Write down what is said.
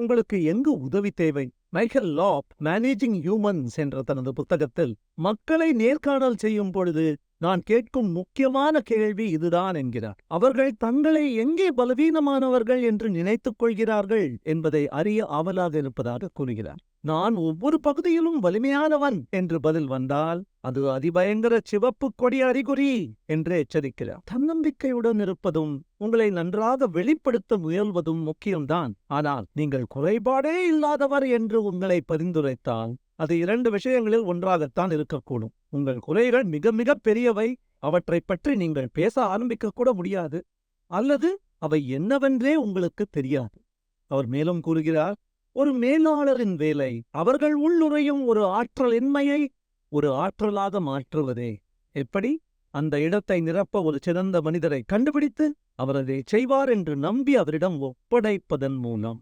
உங்களுக்கு எங்கு உதவி தேவை? மைக்கேல் லாப் மேனேஜிங் ஹியூமன்ஸ் என்ற தனது புத்தகத்தில் மக்களை நேர்காணல் செய்யும் பொழுது நான் கேட்கும் முக்கியமான கேள்வி இதுதான் என்கிறார். அவர்கள் தங்களை எங்கே பலவீனமானவர்கள் என்று நினைத்துக் கொள்கிறார்கள் என்பதை அறிய ஆவலாக இருப்பதாக கூறுகிறார். நான் ஒவ்வொரு பகுதியிலும் வலிமையானவன் என்று பதில் வந்தால் அது அதிபயங்கர சிவப்பு கொடி அறிகுறி என்று எச்சரிக்கிறார். தன்னம்பிக்கையுடன் இருப்பதும் உங்களை நன்றாக வெளிப்படுத்த முயல்வதும் முக்கியம்தான். ஆனால் நீங்கள் குறைபாடே இல்லாதவர் என்று உங்களை பரிந்துரைத்தால் அது இரண்டு விஷயங்களில் ஒன்றாகத்தான் இருக்கக்கூடும். உங்கள் குறைகள் மிக மிக பெரியவை. அவற்றைப் பற்றி நீங்கள் பேச ஆரம்பிக்க கூட முடியாது. அல்லது அவை என்னவென்றே உங்களுக்கு தெரியாது. அவர் மேலும் கூறுகிறார் ஒரு மேலாளரின் வேலை அவர்கள் உள்ளுரையும் ஒரு ஆற்றலின்மையை ஒரு ஆற்றலாக மாற்றுவதே? எப்படி? அந்த இடத்தை நிரப்ப ஒரு சிறந்த மனிதரை கண்டுபிடித்து அவர் அதை செய்வார் என்று நம்பி அவரிடம் ஒப்படைப்பதன் மூலம்.